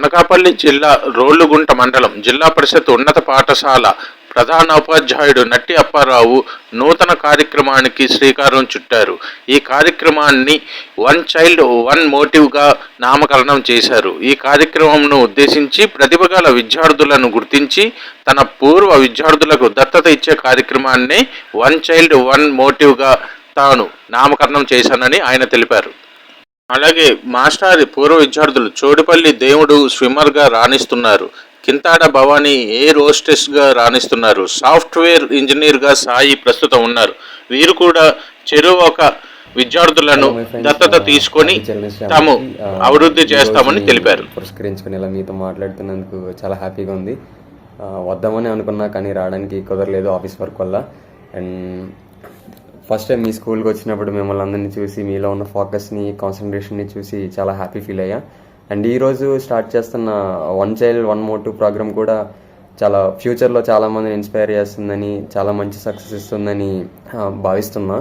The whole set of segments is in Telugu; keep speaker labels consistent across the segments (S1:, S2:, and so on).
S1: అనకాపల్లి జిల్లా రోళ్ళుగుంట మండలం జిల్లా పరిషత్ ఉన్నత పాఠశాల ప్రధానోపాధ్యాయుడు నట్టి అప్పారావు నూతన కార్యక్రమానికి శ్రీకారం చుట్టారు. ఈ కార్యక్రమాన్ని వన్ చైల్డ్ వన్ మోటివ్గా నామకరణం చేశారు. ఈ కార్యక్రమంను ఉద్దేశించి ప్రతిభ గల విద్యార్థులను గుర్తించి తన పూర్వ విద్యార్థులకు దత్తత ఇచ్చే కార్యక్రమాన్ని వన్ చైల్డ్ వన్ మోటివ్గా తాను నామకరణం చేశానని ఆయన తెలిపారు. అలాగే మాస్టారి పూర్వ విద్యార్థులు చోడుపల్లి దేవుడు స్విమ్మర్గా రాణిస్తున్నారు. కింతాడ భవానీ ఎయిర్ హోస్టెస్గా రాణిస్తున్నారు. సాఫ్ట్వేర్ ఇంజనీర్గా సాయి ప్రస్తుతం ఉన్నారు. వీరు కూడా చెరువు ఒక విద్యార్థులను దత్తత తీసుకొని తాము అభివృద్ధి చేస్తామని తెలిపారు.
S2: పురస్కరించుకుని ఇలా మీతో మాట్లాడుతున్నందుకు చాలా హ్యాపీగా ఉంది. ఆ, వద్దామని అనుకున్నా కానీ రావడానికి కుదరలేదు ఆఫీస్ వర్క్ వల్ల. అండ్ ఫస్ట్ టైం మీ స్కూల్కి వచ్చినప్పుడు మిమ్మల్ని అందరినీ చూసి మీలో ఉన్న ఫోకస్ని కాన్సన్ట్రేషన్ని చూసి చాలా హ్యాపీ ఫీల్ అయ్యా. అండ్ ఈరోజు స్టార్ట్ చేస్తున్న one child one more two programme కూడా చాలా ఫ్యూచర్లో చాలామందిని ఇన్స్పైర్ చేస్తుందని చాలా మంచి సక్సెస్ ఇస్తుందని భావిస్తున్నా.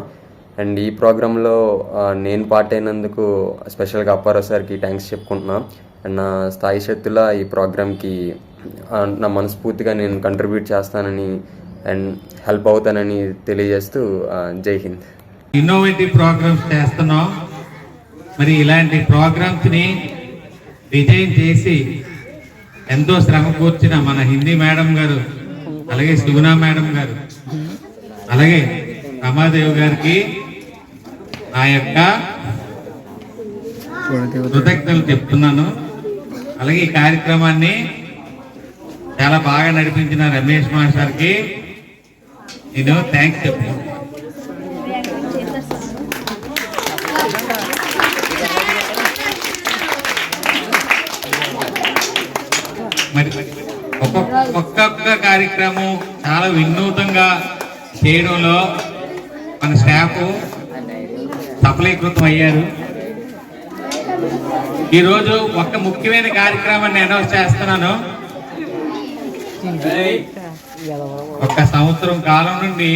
S2: అండ్ ఈ ప్రోగ్రాంలో నేను పార్ట్ అయినందుకు స్పెషల్గా అప్పారావు సార్కి థ్యాంక్స్ చెప్పుకుంటున్నా. అండ్ నా స్థాయి శక్తుల ఈ ప్రోగ్రామ్కి నా మనస్ఫూర్తిగా నేను కంట్రిబ్యూట్ చేస్తానని అండ్ హెల్ప్ అవుతానని తెలియజేస్తూ జై హింద్.
S3: ఇన్నోవేటివ్ ప్రోగ్రామ్స్ చేస్తున్నాం. మరి ఇలాంటి ప్రోగ్రామ్స్ని డిజైన్ చేసి ఎంతో శ్రమ కూర్చిన మన హిందీ మేడం గారు అలాగే సుగుణా మేడం గారు అలాగే రమాదేవి గారికి నా యొక్క కృతజ్ఞతలు చెప్తున్నాను. అలాగే ఈ కార్యక్రమాన్ని చాలా బాగా నడిపించిన రమేష్ మాస్టర్కి నేను థ్యాంక్స్ చెప్తున్నాను మరి ఒక్కొక్క ఒక్కొక్క కార్యక్రమం చాలా వినూతంగా చేయడంలో మన స్టాఫ్ సఫలీకృతం అయ్యారు. ఈరోజు ఒక ముఖ్యమైన కార్యక్రమాన్ని అనౌన్స్ చేస్తున్నాను. ఒక సంవత్సరం కాలం నుండి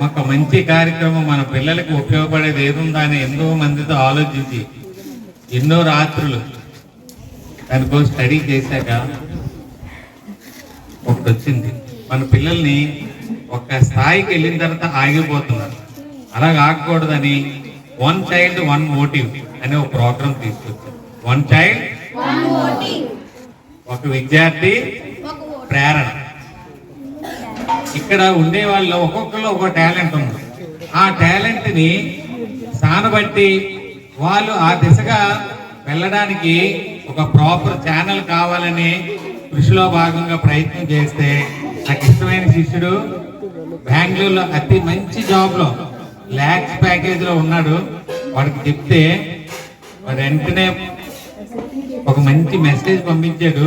S3: ఒక మంచి కార్యక్రమం మన పిల్లలకు ఉపయోగపడేది ఏదుందా అని ఎంతో మందితో ఆలోచించి ఎన్నో రాత్రులు దానికోసం స్టడీ చేశాక ఒకటి వచ్చింది మన పిల్లల్ని ఒక స్థాయికి వెళ్ళిన తర్వాత ఆగిపోతున్నారు. అలా కాకూడదని వన్ చైల్డ్ వన్ మోటివ్ అనే ఒక ప్రోగ్రామ్ తీసుకొచ్చాం వన్ చైల్డ్ ఒక విద్యార్థి ప్రేరణ. ఇక్కడ ఉండే వాళ్ళు ఒక్కొక్కరు ఒక టాలెంట్ ఉంది. ఆ టాలెంట్ని సానబట్టి వాళ్ళు ఆ దిశగా వెళ్ళడానికి ఒక ప్రాపర్ ఛానల్ కావాలని కృషిలో భాగంగా ప్రయత్నం చేస్తే నాకు ఇష్టమైన శిష్యుడు బెంగళూరులో అతి మంచి జాబ్లో ల్యాక్స్ ప్యాకేజ్లో ఉన్నాడు. వాడికి చెప్తే వాడు వెంటనే ఒక మంచి మెసేజ్ పంపించాడు.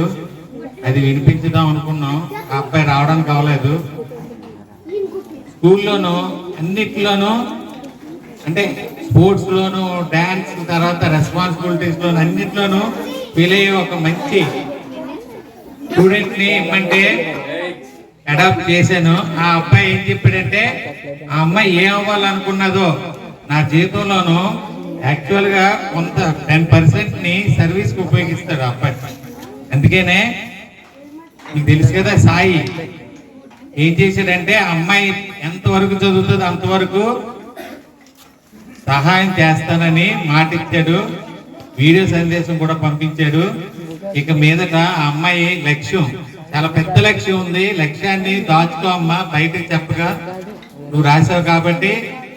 S3: అది వినిపించుదాం అనుకున్నాం. ఆ అబ్బాయి రావడానికి అవ్వలేదు స్కూల్లోనూ అన్నిట్లోనూ అంటే స్పోర్ట్స్లోనూ డ్యాన్స్ తర్వాత రెస్పాన్సిబిలిటీస్లోను అన్నిట్లోనూ ఫీల్ అయ్యే ఒక మంచి స్టూడెంట్ని ఇమ్మంటే అడాప్ట్ చేశాను. ఆ అబ్బాయి ఏం చెప్పాడంటే ఆ అమ్మాయి ఏం అవ్వాలనుకున్నదో నా జీవితంలోనూ యాక్చువల్గా కొంత టెన్ పర్సెంట్ని సర్వీస్కి ఉపయోగిస్తాడు ఆ అబ్బాయి. అందుకనే మీకు తెలుసు కదా సాయి ఏం చేశాడంటే అమ్మాయి ఎంతవరకు చదువుతుందో అంతవరకు సహాయం చేస్తానని మాటిచ్చాడు. వీడియో సందేశం కూడా పంపించాడు. ఇక మీదట ఆ అమ్మాయి లక్ష్యం చాలా పెద్ద లక్ష్యం ఉంది. లక్ష్యాన్ని దాచుకో అమ్మా బయటకు చెప్పగా నువ్వు రాసావు కాబట్టి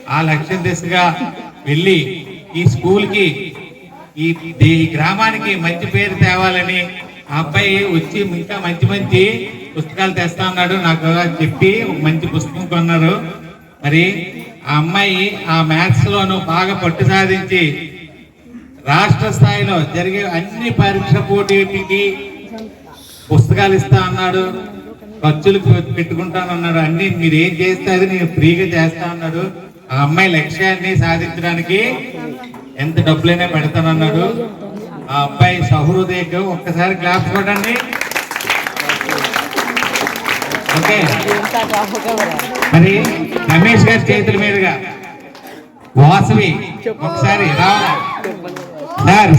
S3: ఆ లక్ష్యం దిశగా వెళ్ళి ఈ స్కూల్కి ఈ ఈ గ్రామానికి మంచి పేరు తేవాలని ఆ అబ్బాయి వచ్చి ఇంకా మంచి మంచి పుస్తకాలు తెస్తా అన్నాడు. నాకు చెప్పి ఒక మంచి పుస్తకం కొన్నారు. మరి ఆ అమ్మాయి ఆ మ్యాథ్స్లోనూ బాగా పట్టు సాధించి రాష్ట్ర స్థాయిలో జరిగే అన్ని పరీక్ష పోటీకి పుస్తకాలు ఇస్తా అన్నాడు. ఖర్చులు పెట్టుకుంటానన్నాడు అన్ని మీరు ఏం చేస్తే అది నేను ఫ్రీగా చేస్తా అన్నాడు. ఆ అమ్మాయి లక్ష్యాన్ని సాధించడానికి ఎంత డబ్బులైనా పెడతానన్నాడు. ఆ అబ్బాయి సహృదయకు ఒక్కసారి క్లాప్స్ కొట్టండి. ఓకే. మరి రమేష్ గారి చేతుల మీదుగా వాసవి ఒకసారి సార్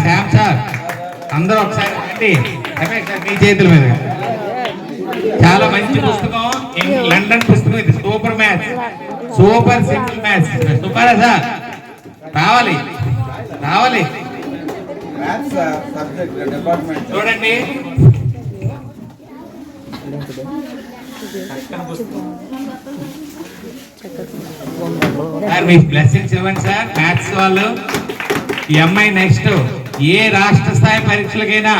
S3: శ్యామ్ సార్ అందరూ ఒకసారి రమేష్ సార్, మీ చేతుల మీద చాలా మంచి పుస్తకం. లండన్ పుస్తకం ఇది. Super maths super simple maths super sir? రావాలి. రావాలి. చూడండి. సార్ మీ బ్లెస్సింగ్స్ ఇవ్వండి సార్. మ్యాథ్స్ వాళ్ళు ఈ అమ్మాయి నెక్స్ట్ ఏ రాష్ట్ర స్థాయి పరీక్షలకైనా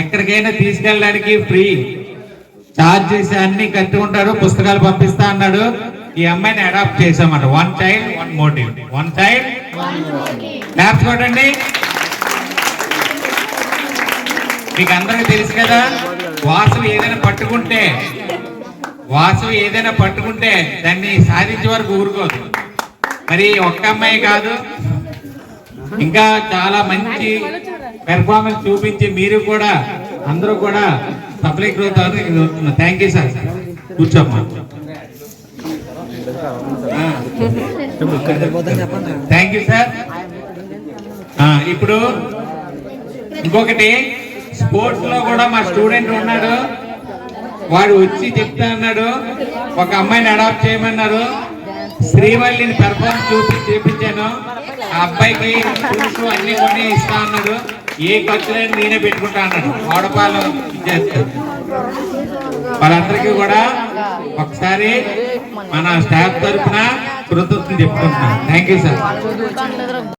S3: ఎక్కడికైనా తీసుకెళ్ళడానికి ఫ్రీ చార్జెస్ అన్ని కట్టుకుంటారు పుస్తకాలు పంపిస్తా అన్నాడు. ఈ అమ్మాయిని adopt చేసామట one child one motive one child claps కొట్టండి. మీకు అందరికీ తెలుసు కదా వాసు ఏదైనా పట్టుకుంటే వాసు ఏదైనా పట్టుకుంటే దాన్ని సాధించే వరకు ఊరుకోదు. మరి ఒక్క అమ్మాయి కాదు. ఇంకా చాలా మంచి పెర్ఫార్మెన్స్ చూపించి మీరు కూడా అందరూ కూడా సఫలీకృతారు థ్యాంక్ యూ సార్ కూర్చోమ్మా. థ్యాంక్ యూ సార్ ఇప్పుడు ఇంకొకటి స్పోర్ట్స్లో కూడా మా స్టూడెంట్ ఉన్నాడు. వాడు వచ్చి చెప్తా అన్నాడు ఒక అమ్మాయిని అడాప్ట్ చేయమన్నారు. శ్రీవల్లిని పెర్ఫార్మ్ చూపి చేపించాను. ఆ అబ్బాయికి ఫ్రూట్స్ అన్ని కొని ఇస్తా అన్నాడు. ఏ ఖర్చు లేని నేనే పెట్టుకుంటా అన్నాడు. వాడపాలు ఇచ్చేస్తాను వాళ్ళందరికీ కూడా ఒకసారి మన స్టాఫ్ తరఫున కృతజ్ఞతలు చెప్పుకుంటున్నాను. Thank you sir